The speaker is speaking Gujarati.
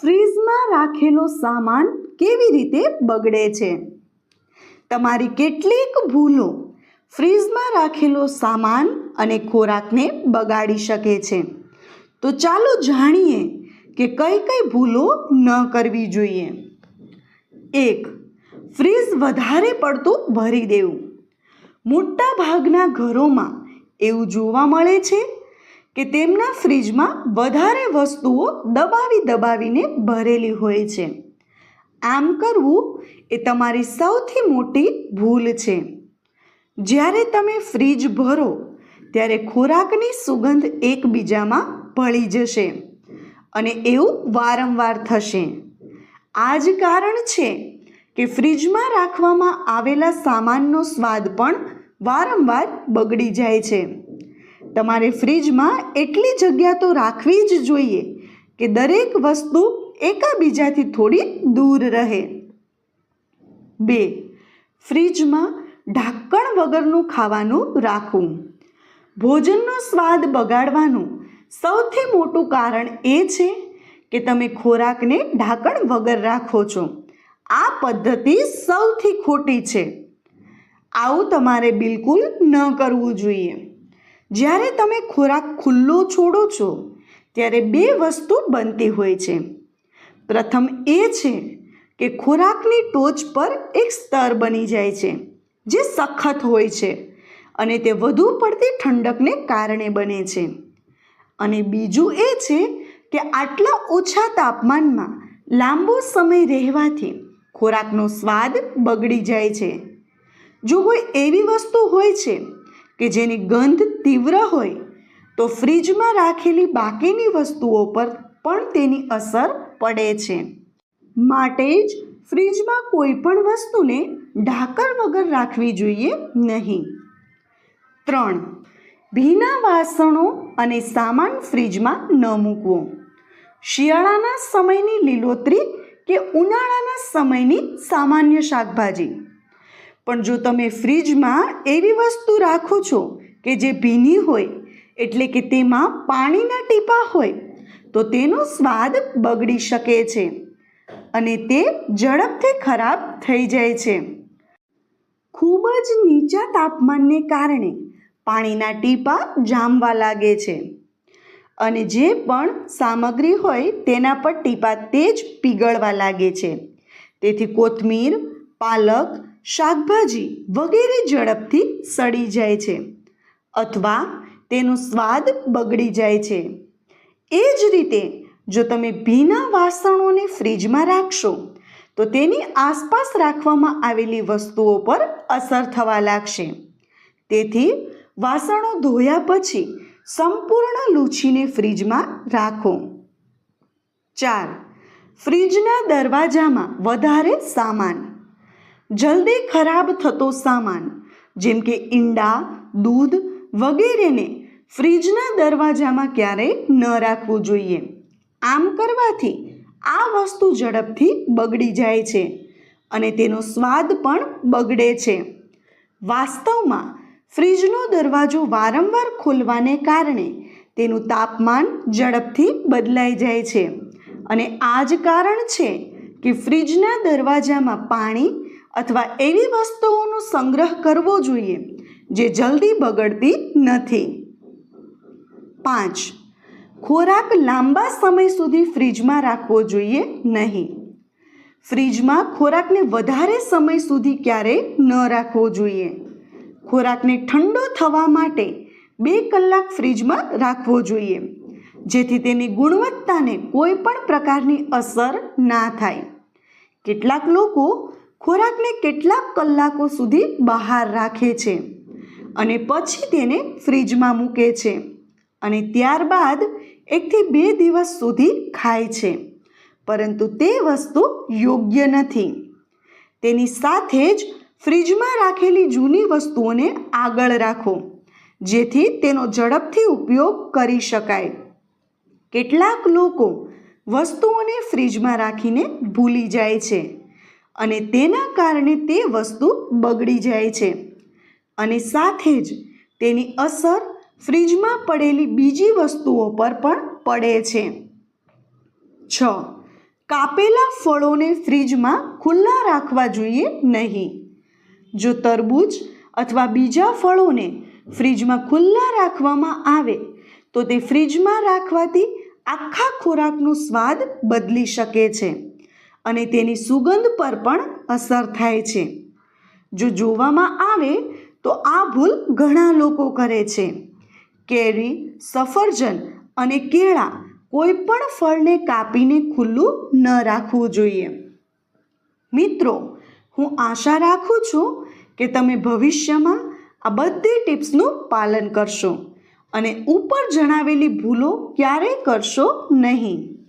ફ્રીઝમાં રાખેલો સામાન કેવી રીતે બગડે છે? તમારી કેટલીક ભૂલો ફ્રીઝમાં રાખેલો સામાન અને ખોરાકને બગાડી શકે છે. તો ચાલો જાણીએ કે કઈ કઈ ભૂલો ન કરવી જોઈએ. એક, ફ્રીઝ વધારે પડતું ભરી દેવું. મોટા ભાગના ઘરોમાં એવું જોવા મળે છે કે તેમના ફ્રીજમાં વધારે વસ્તુઓ દબાવી દબાવીને ભરેલી હોય છે. આમ કરવું એ તમારી સૌથી મોટી ભૂલ છે. જ્યારે તમે ફ્રીજ ભરો, ત્યારે ખોરાકની સુગંધ એકબીજામાં ભળી જશે અને એવું વારંવાર થશે. આ જ કારણ છે કે ફ્રીજમાં રાખવામાં આવેલા સામાનનો સ્વાદ પણ વારંવાર બગડી જાય છે. તમારે ફ્રીજમાં એટલી જગ્યા તો રાખવી જ જોઈએ કે દરેક વસ્તુ એકાબીજાથી થોડી દૂર રહે. બે, ફ્રીજમાં ઢાંકણ વગરનું ખાવાનું રાખવું. ભોજનનો સ્વાદ બગાડવાનું સૌથી મોટું કારણ એ છે કે તમે ખોરાકને ઢાંકણ વગર રાખો છો. આ પદ્ધતિ સૌથી ખોટી છે. આવું તમારે બિલકુલ ન કરવું જોઈએ. જ્યારે તમે ખોરાક ખુલ્લો છોડો છો, ત્યારે બે વસ્તુ બનતી હોય છે. પ્રથમ એ છે કે ખોરાકની ટોચ પર એક સ્તર બની જાય છે, જે સખત હોય છે અને તે વધુ પડતી ઠંડકને કારણે બને છે. અને બીજું એ છે કે આટલા ઓછા તાપમાનમાં લાંબો સમય રહેવાથી ખોરાકનો સ્વાદ બગડી જાય છે. જો કોઈ એવી વસ્તુ હોય છે કે જેની ગંધ તીવ્ર હોય, તો ફ્રીજમાં રાખેલી બાકીની વસ્તુઓ પર પણ તેની અસર પડે છે. માટે જ ફ્રીજમાં કોઈ પણ વસ્તુને ઢાંકણ વગર રાખવી જોઈએ નહીં. ત્રણ, ભીના વાસણો અને સામાન ફ્રીજમાં ન મૂકવો. શિયાળાના સમયની લીલોતરી કે ઉનાળાના સમયની સામાન્ય શાકભાજી. પણ જો તમે ફ્રીજમાં એવી વસ્તુ રાખો છો કે જે ભીની હોય, એટલે કે તેમાં પાણીના ટીપા હોય, તો તેનો સ્વાદ બગડી શકે છે અને તે ઝડપથી ખરાબ થઈ જાય છે. ખૂબ જ નીચા તાપમાનને કારણે પાણીના ટીપા જામવા લાગે છે અને જે પણ સામગ્રી હોય તેના પર ટીપા તે જ પીગળવા લાગે છે. તેથી કોથમીર, પાલક, શાકભાજી વગેરે ઝડપથી સડી જાય છે. અથવા તેનો સ્વાદ બગડી જાય છે. એ જ રીતે જો તમે ભીના વાસણોને ફ્રીજમાં રાખશો, તો તેની આસપાસ રાખવામાં આવેલી વસ્તુઓ પર અસર થવા લાગશે. તેથી વાસણો ધોયા પછી સંપૂર્ણ લૂછીને ફ્રીજમાં રાખો. ચાર, ફ્રીજના દરવાજામાં વધારે સામાન. જલ્દી ખરાબ થતો સામાન, જેમ કે ઈંડા, દૂધ વગેરેને ફ્રીજના દરવાજામાં ક્યારેય ન રાખવું જોઈએ. આમ કરવાથી આ વસ્તુ ઝડપથી બગડી જાય છે અને તેનો સ્વાદ પણ બગડે છે. વાસ્તવમાં ફ્રીજનો દરવાજો વારંવાર ખોલવાને કારણે તેનું તાપમાન ઝડપથી બદલાઈ જાય છે અને આ જ કારણ છે કે ફ્રીજના દરવાજામાં પાણી અથવા એવી વસ્તુઓનો સંગ્રહ કરવો જોઈએ જે જલ્દી બગડતી નથી. પાંચ. ખોરાક લાંબા સમય સુધી ફ્રીજમાં રાખવો જોઈએ નહીં. ફ્રીજમાં ખોરાકને વધારે સમય સુધી ક્યારેય ન રાખવો જોઈએ. ખોરાકને ઠંડો થવા માટે બે કલાક ફ્રીજમાં રાખવો જોઈએ, જેથી તેની ગુણવત્તાને કોઈ પણ પ્રકારની અસર ના થાય. કેટલાક લોકો ખોરાકને કેટલાક કલાકો સુધી બહાર રાખે છે. અને પછી તેને ફ્રીજમાં મૂકે છે અને ત્યારબાદ એકથી બે દિવસ સુધી ખાય છે. પરંતુ તે વસ્તુ યોગ્ય નથી. તેની સાથે જ ફ્રીજમાં રાખેલી જૂની વસ્તુઓને આગળ રાખો, જેથી તેનો ઝડપથી ઉપયોગ કરી શકાય. કેટલાક લોકો વસ્તુઓને ફ્રીજમાં રાખીને ભૂલી જાય છે અને તેના કારણે તે વસ્તુ બગડી જાય છે. અને સાથે જ તેની અસર ફ્રીજમાં પડેલી બીજી વસ્તુઓ પર પણ પડે છે. છ. કાપેલા ફળોને ફ્રીજમાં ખુલ્લા રાખવા જોઈએ નહીં. જો તરબૂચ અથવા બીજા ફળોને ફ્રીજમાં ખુલ્લા રાખવામાં આવે, તો તે ફ્રીજમાં રાખવાથી આખા ખોરાકનો સ્વાદ બદલી શકે છે અને તેની સુગંધ પર પણ અસર થાય છે. જો જોવામાં આવે તો આ ભૂલ ઘણા લોકો કરે છે. કેરી, સફરજન અને કેળા કોઈ પણ ફળને કાપીને ખુલ્લું ન રાખવું જોઈએ. મિત્રો, હું આશા રાખું છું કે તમે ભવિષ્યમાં આ બધી ટિપ્સનું પાલન કરશો અને ઉપર જણાવેલી ભૂલો ક્યારેય કરશો નહીં.